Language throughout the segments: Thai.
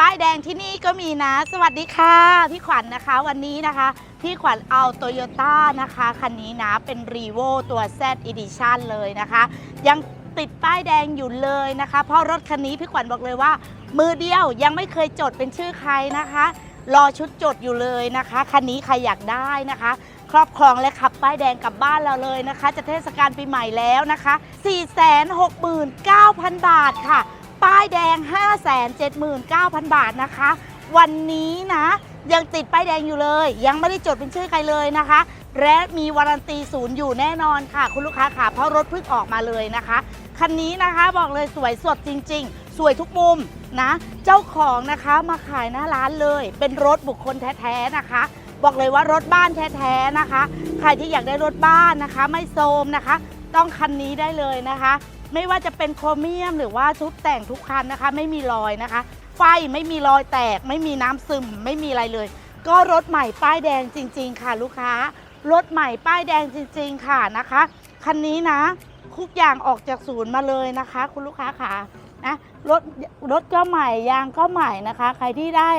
ป้ายแดงที่นี่ก็มีนะ สวัสดีค่ะ พี่ขวัญนะคะ วันนี้นะคะ พี่ขวัญเอาโตโยต้านะคะคันนี้นะเป็นรีโวตัว Z Edition เลยนะคะ ยังติดป้ายแดงอยู่เลยนะคะ เพราะรถคันนี้พี่ขวัญบอกเลยว่า มือเดียวยังไม่เคยจดเป็นชื่อใครนะคะ รอชุดจดอยู่เลยนะคะคันนี้ใครอยากได้นะคะครอบครองและขับป้ายแดงกลับบ้านเราเลยนะคะ จะเทศกาลปีใหม่แล้วนะคะ 469,000 บาทค่ะ ป้ายแดง 579,000 บาทนะคะ วันนี้นะ ยังติดป้ายแดงอยู่เลย ยังไม่ได้จดเป็นชื่อใครเลยนะคะ และมีวารันตีศูนย์อยู่แน่นอนค่ะ คุณลูกค้าค่ะเพราะรถเพิ่งออกมาเลยนะคะ คันนี้นะคะบอกเลยสวยสดจริง ๆ สวยทุกมุมนะ เจ้าของนะคะมาขายหน้าร้านเลย เป็นรถบุคคลแท้ๆนะคะบอกเลยว่ารถบ้านแท้ๆนะคะ ใครที่อยากได้รถบ้านนะคะ ไม่โทรมนะคะ ต้องคันนี้ได้เลยนะคะ ไม่ว่าจะเป็นโครเมียมหรือว่าชุดแต่งทุกคันนะคะ ไม่มีรอยนะคะ ไฟไม่มีรอยแตก ไม่มีน้ำซึมไม่มีอะไรเลย ก็รถใหม่ป้ายแดงจริง ๆ ค่ะ ลูกค้ารถใหม่ป้ายแดงจริง ๆ ค่ะนะคะคันนี้นะทุกอย่างออกจากศูนย์มาเลยนะคะ คุณลูกค้าค่ะนะรถรถก็ใหม่ยางก็ใหม่นะคะ ใครที่ได้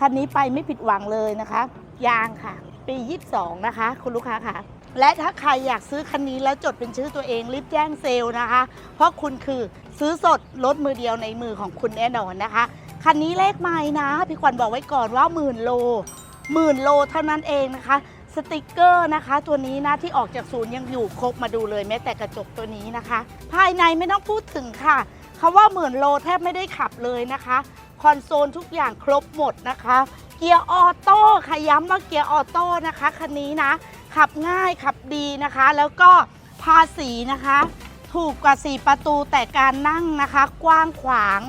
คันนี้ไปไม่ผิดหวังเลยนะคะ ยางค่ะ ปี 22 นะคะ คุณลูกค้าค่ะ และถ้าใครอยากซื้อคันนี้แล้วจดเป็นชื่อตัวเองรีบแจ้งเซลล์นะคะ เพราะคุณคือซื้อสดรถมือเดียวในมือของคุณแน่นอนนะคะ คันนี้เลขไม่นะ พี่ขวัญบอกไว้ก่อนว่าหมื่นโลหมื่นโลเท่านั้นเองนะคะ สติกเกอร์นะคะ ตัวนี้นะที่ออกจากศูนย์ยังอยู่ครบมาดูเลยแม้แต่กระจกตัวนี้นะคะ ภายในไม่ต้องพูดถึงค่ะคำว่าหมื่นโลแทบไม่ได้ขับเลยนะคะคอนโซลทุกอย่างครบหมดนะคะ เกียร์ออโต้ค่ะย้ำว่าเกียร์ออโต้นะคะคันนี้นะ ขับง่ายขับดีนะคะ แล้วก็ภาษีนะคะ ถูกกว่า 4 ประตูแต่การนั่งนะคะ กว้างขวาง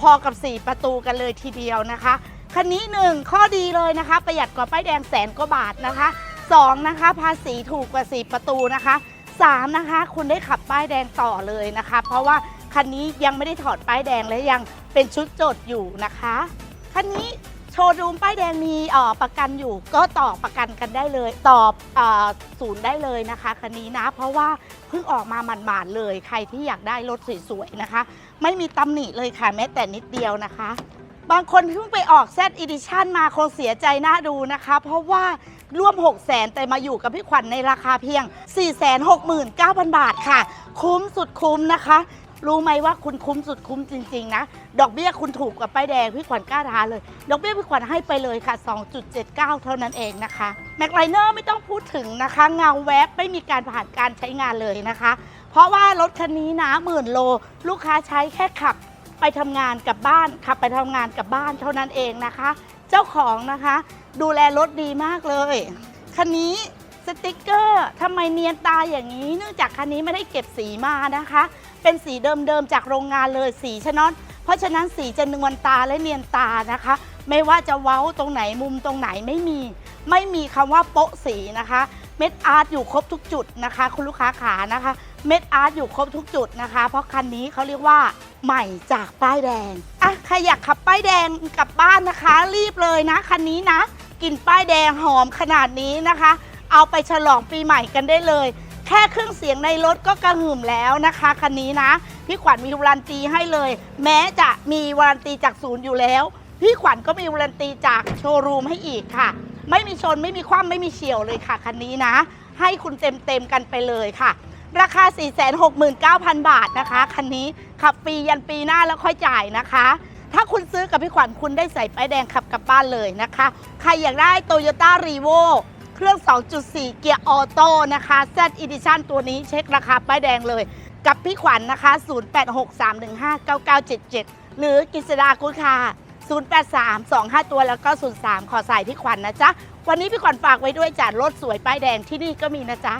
พอๆกับ 4 ประตูกันเลยทีเดียวนะคะคันนี้หนึ่งข้อดีเลยนะคะ ประหยัดกว่าป้ายแดงแสนกว่าบาทนะคะสองนะคะ ภาษีถูกกว่า 4 ประตูนะคะสามนะคะ คุณได้ขับป้ายแดงต่อเลยนะคะ เพราะว่าคันนี้ยังไม่ได้ถอดป้ายแดงและยังเป็นชุดจดอยู่นะคะคันนี้ โชว์รูมป้ายแดงมีออประกันอยู่ ก็ต่อประกันกันได้เลยต่อเอ่อศูนย์ได้เลยนะคะคันนี้นะ เพราะว่าเพิ่งออกมาหมาดๆเลย ใครที่อยากได้รถสวยๆนะคะ ไม่มีตำหนิเลยค่ะแม้แต่นิดเดียวนะคะ บางคนเพิ่งไปออก Z Edition มาคงเสียใจน่าดูนะคะ เพราะว่าร่วม 6 0 0 0 0 0 แต่มาอยู่กับพี่ขวัญในราคาเพียง 469,000 บาทค่ะ คุ้มสุดคุ้มนะคะ รู้ไหมว่าคุณคุ้มสุดคุ้มจริง ๆ นะ ดอกเบี้ยคุณถูกกว่าป้ายแดงพี่ขวัญกล้าทาเลย ดอกเบี้ยพี่ขวัญให้ไปเลยค่ะ 2.79 เท่านั้นเองนะคะแม็กไลเนอร์ไม่ต้องพูดถึงนะคะ เงาแวบไม่มีการผ่านการใช้งานเลยนะคะ เพราะว่ารถคันนี้นะหมื่นโล ลูกค้าใช้แค่ขับไปทำงานกลับบ้านขับไปทำงานกลับบ้านเท่านั้นเองนะคะ เจ้าของนะคะ ดูแลรถดีมากเลยคันนี้ สติกเกอร์ทำไมเนียนตาอย่างนี้ เนื่องจากคันนี้ไม่ได้เก็บสีมานะคะ เป็นสีเดิมๆจากโรงงานเลยสีชะนอนเพราะฉะนั้นสีจะนวลตาและเนียนตานะคะ ไม่ว่าจะเว้าตรงไหนมุมตรงไหนไม่มี ไม่มีคำว่าโป๊ะสีนะคะ เม็ดอาร์ตอยู่ครบทุกจุดนะคะ คุณลูกค้าขานะคะ เม็ดอาร์ตอยู่ครบทุกจุดนะคะ เพราะคันนี้เขาเรียกว่าใหม่จากป้ายแดงอะใครอยากขับป้ายแดงกลับบ้านนะคะ รีบเลยนะคันนี้นะกลิ่นป้ายแดงหอมขนาดนี้นะคะ เอาไปฉลองปีใหม่กันได้เลย แค่เครื่องเสียงในรถก็กระหึ่มแล้วนะคะคันนี้นะ พี่ขวัญมีวารันตีให้เลย แม้จะมีวารันตีจากศูนย์อยู่แล้ว พี่ขวัญก็มีวารันตีจากโชว์รูมให้อีกค่ะ ไม่มีชนไม่มีคว่ำไม่มีเฉียวเลยค่ะคันนี้นะ ให้คุณเต็มเต็มๆกันไปเลยค่ะราคา 469,000 บาทนะคะ คันนี้ขับฟรียันปีหน้าแล้วค่อยจ่ายนะคะ ถ้าคุณซื้อกับพี่ขวัญคุณได้ใส่ป้ายแดงขับกลับบ้านเลยนะคะ ใครอยากได้ Toyota r e v o เครื่อง 2.4 เกียร์ออโต้นะคะ Z Edition ตัวนี้เช็คราคาป้ายแดงเลย กับพี่ขวัญนนะคะ 0863159977 หรือกิษดาคุณค่ะ 08325 ตัวแล้วก็ 03 ขอใส่พี่ขวัญนะจ๊ะ วันนี้พี่ขวัญฝากไว้ด้วยจ้ะรถสวยป้ายแดงที่นี่ก็มีนะจ๊ะ